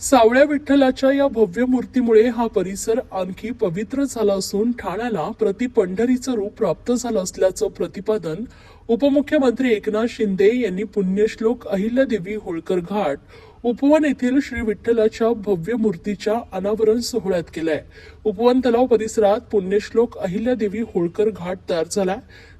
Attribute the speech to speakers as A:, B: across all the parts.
A: सावळ्या विठ्ठलाच्या या भव्य मूर्तीमुळे हा परिसर आणखी पवित्र झाला असून ठाण्याला प्रति पंढरीचं रूप प्राप्त झालं असल्याचं प्रतिपादन उपमुख्यमंत्री एकनाथ शिंदे यांनी पुण्यश्लोक अहिल्यादेवी होळकर घाट उपवन येथील श्री विठ्ठलाच्या भव्य मूर्तीच्या अनावरण सोहळ्यात केलाय. उपवन तलाव परिसरात पुण्यश्लोक अहिल्यादेवी होळकर घाट तयार झाला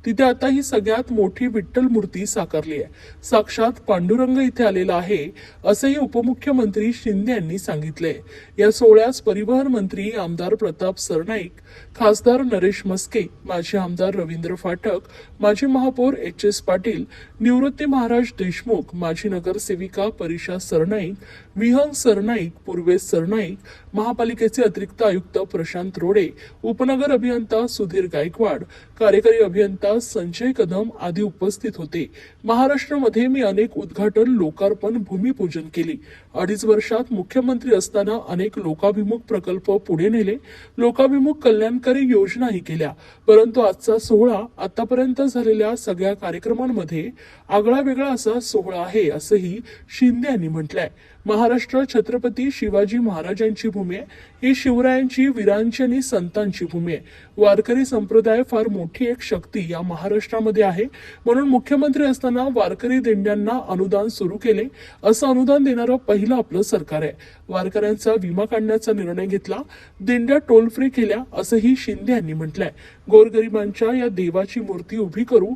A: तिथे आता ही सगळ्यात मोठी विठ्ठल मूर्ती साकारली आहे. साक्षात पांडुरंग इथे आलेला आहे असंही उपमुख्यमंत्री शिंदे यांनी सांगितले या सोहळ्यास परिवहन मंत्री आमदार प्रताप सरनाईक खासदार नरेश मस्के माजी आमदार रवींद्र फाटक माजी महापौर एच एस पाटील निवृत्ती महाराज देशमुख माजी नगरसेविका परिषा सरनाईक विहंग सरनाईक पूर्वेश सरनाईक महापालिकेचे अतिरिक्त आयुक्त प्रशांत रोडे उपनगर अभियंता सुधीर गायकवाड कार्यकारी अभियंता संजय कदम आदी उपस्थित होते. महाराष्ट्रामध्ये मी अनेक उद्घाटन लोकार्पण भूमिपूजन केली. अडीच वर्षात मुख्यमंत्री असताना अनेक लोकाभिमुख प्रकल्प पुढे नेले. लोकाभिमुख कल्याणकारी योजनाही केल्या. परंतु आजचा सोहळा आतापर्यंत झालेल्या सगळ्या कार्यक्रमांमध्ये आगळा वेगळा असा सोहळा आहे असंही शिंदे यांनी म्हटलंय. महाराष्ट्र छत्रपती शिवाजी महाराजांची भूमी आहे. ही शिवरायांची वीरांची आणि संतांची भूमी आहे. वारकरी संप्रदाय फार मोठी एक शक्ती या महाराष्ट्रामध्ये आहे. म्हणून मुख्यमंत्री असताना वारकरी दिंड्यांना अनुदान सुरू केले. असं अनुदान देणारं पहिलं आपलं सरकार आहे. वारकऱ्यांचा विमा काढण्याचा निर्णय घेतला. दिंड्या टोल फ्री केल्या असंही शिंदे यांनी म्हटलंय. गोरगरिबांच्या या देवाची मूर्ती उभी करू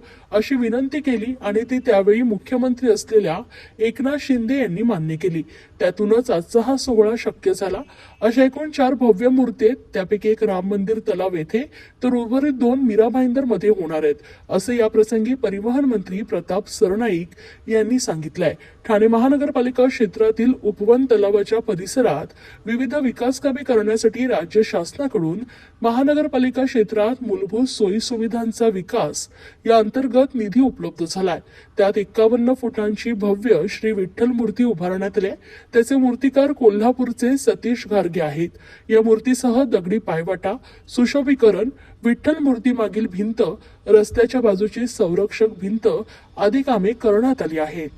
A: अशी विनंती केली आणि ती त्यावेळी मुख्यमंत्री असलेल्या एकनाथ शिंदे यांनी मान्य केली. त्यातूनच आजचा हा सोहळा शक्य झाला. अशा एकूण चार भव्य मूर्ती आहेत. त्यापैकी एक राम मंदिर तलाव येथे तर उर्वरित दोन मीरा भाईंदरमध्ये होणार आहेत असं या प्रसंगी परिवहन मंत्री प्रताप सरनाईक यांनी सांगितलंय. ठाणे महानगरपालिका क्षेत्रातील उपवन तलावाच्या परिसरात विविध विकास कामे करण्यासाठी राज्य शासनाकडून महानगरपालिका क्षेत्रात मूलभूत सोयी सुविधांचा विकास या अंतर्गत निधी उपलब्ध झालाय. त्यात एक्कावन्न फुटांची भव्य श्री विठ्ठल मूर्ती उभारण्यात आली त्याचे मूर्तिकार कोल्हापूरचे सतीश गार्गे आहेत. या मूर्तीसह दगडी पायवाटा सुशोभीकरण विठ्ठल मूर्ती मागील भिंत रस्त्याच्या बाजूची संरक्षक भिंत आदी कामे करण्यात आली आहेत.